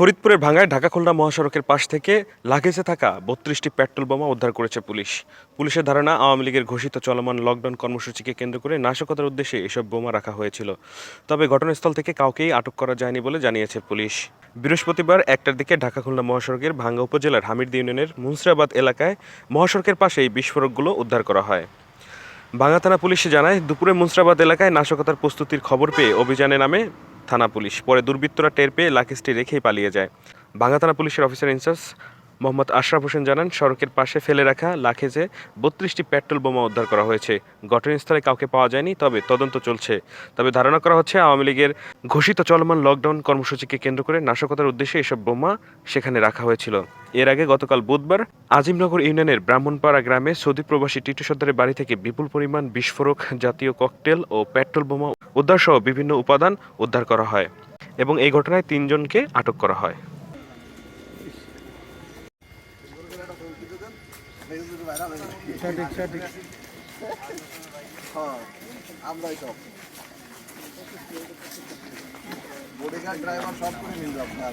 ফরিদপুরের ভাঙ্গায় ঢাকা খুলনা মহাসড়কের পাশ থেকে লাগেজে থাকা বত্রিশটি পেট্রোল বোমা উদ্ধার করেছে পুলিশ। পুলিশের ধারণা, আওয়ামী লীগের ঘোষিত চলমান লকডাউন কর্মসূচিকে কেন্দ্র করে নাশকতার উদ্দেশ্যে এসব বোমা রাখা হয়েছিল। তবে ঘটনাস্থল থেকে কাউকেই আটক করা যায়নি বলে জানিয়েছে পুলিশ। বৃহস্পতিবার একটার দিকে ঢাকা খুলনা মহাসড়কের ভাঙ্গা উপজেলার হামিদ ইউনিয়নের মুন্সিরাবাদ এলাকায় মহাসড়কের পাশে এই বিস্ফোরকগুলো উদ্ধার করা হয়। ভাঙ্গা থানা পুলিশ জানায়, দুপুরে মুন্সিরাবাদ এলাকায় নাশকতার প্রস্তুতির খবর পেয়ে অভিযানে নামে থানা পুলিশ। পরে দুর্বৃত্তরা টের পেয়ে লাকিসটি রেখেই পালিয়ে যায়। ভাঙ্গা থানা পুলিশের officer in charge Mohammad Ashraf Hossain জানান, সড়কের পাশে ফেলে রাখা লাখেজে বত্রিশটি পেট্রোল বোমা উদ্ধার করা হয়েছে। ঘটনাস্থলে কাউকে পাওয়া যায়নি, তবে তদন্ত চলছে। তবে ধারণা করা হচ্ছে, আওয়ামী লীগের ঘোষিত চলমান লকডাউন কর্মসূচিকে কেন্দ্র করে নাশকতার উদ্দেশ্যে এসব বোমা সেখানে রাখা হয়েছিল। এর আগে গতকাল বুধবার আজিমনগর ইউনিয়নের ব্রাহ্মণপাড়া গ্রামে সৌদি প্রবাসী টিটু সর্দারের বাড়ি থেকে বিপুল পরিমাণ বিস্ফোরক জাতীয় ককটেল ও পেট্রোল বোমা উদ্ধার সহ বিভিন্ন উপাদান উদ্ধার করা হয় এবং এই ঘটনায় তিনজনকে আটক করা হয়। সঠিক সঠিক। হ্যাঁ আমরাই সব বডিগার্ড ড্রাইভার সব করে নিল আপনার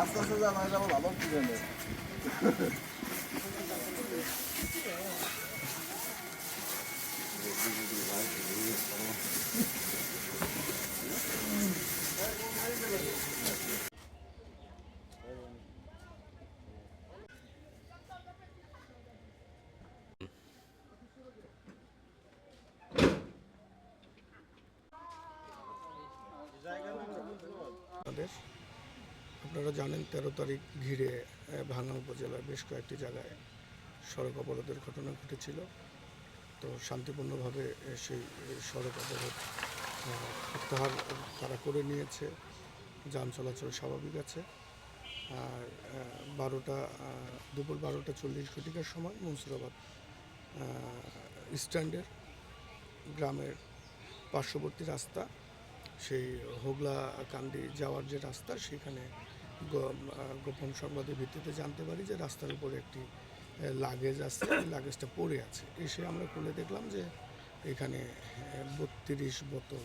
আস্তে আস্তে যাব ভালো কি আমাদের আপনারা জানেন তেরো তারিখ ঘিরে ভাঙ্গা উপজেলার বেশ কয়েকটি জায়গায় সড়ক অবরোধের ঘটনা ঘটেছিল। তো শান্তিপূর্ণভাবে সেই সড়ক অবরোধ প্রত্যাহার তারা করে নিয়েছে। যান চলাচল স্বাভাবিক আছে। আর বারোটা দুপুর বারোটা চল্লিশ ঘটিকার সময় মুন্সিরাবাদ স্ট্যান্ডের গ্রামের পার্শ্ববর্তী রাস্তা সেই হোগলা কান্দি যাওয়ার যে রাস্তা, সেখানে গোপন সংবাদের ভিত্তিতে জানতে পারি যে রাস্তার উপরে একটি লাগেজ আছে লাগেজটা পড়ে আছে। এসে আমরা খুলে দেখলাম যে এখানে বত্রিশ বোতল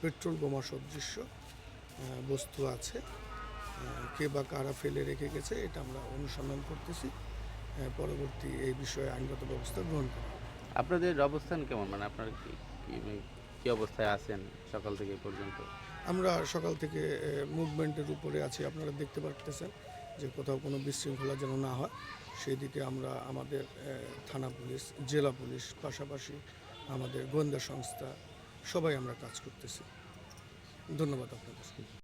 পেট্রোল বোমা সদৃশ্য বস্তু আছে। কে বা কারা ফেলে রেখে গেছে, এটা আমরা অনুসন্ধান করতেছি। পরবর্তী এই বিষয়ে আইনগত ব্যবস্থা গ্রহণ করা আপনাদের অবস্থান কেমন? মানে আপনার কি কি- অবস্থায় আছেন সকাল থেকে পর্যন্ত? আমরা সকাল থেকে মুভমেন্টের উপরে আছি, আপনারা দেখতে পারতেছেন যে কোথাও কোনো বিশৃঙ্খলা যেন না হয়। সেই দিকে আমরা আমাদের থানা পুলিশ, জেলা পুলিশ, পাশাপাশি আমাদের গোয়েন্দা সংস্থা, সবাই আমরা কাজ করতেছি। ধন্যবাদ আপনাদের।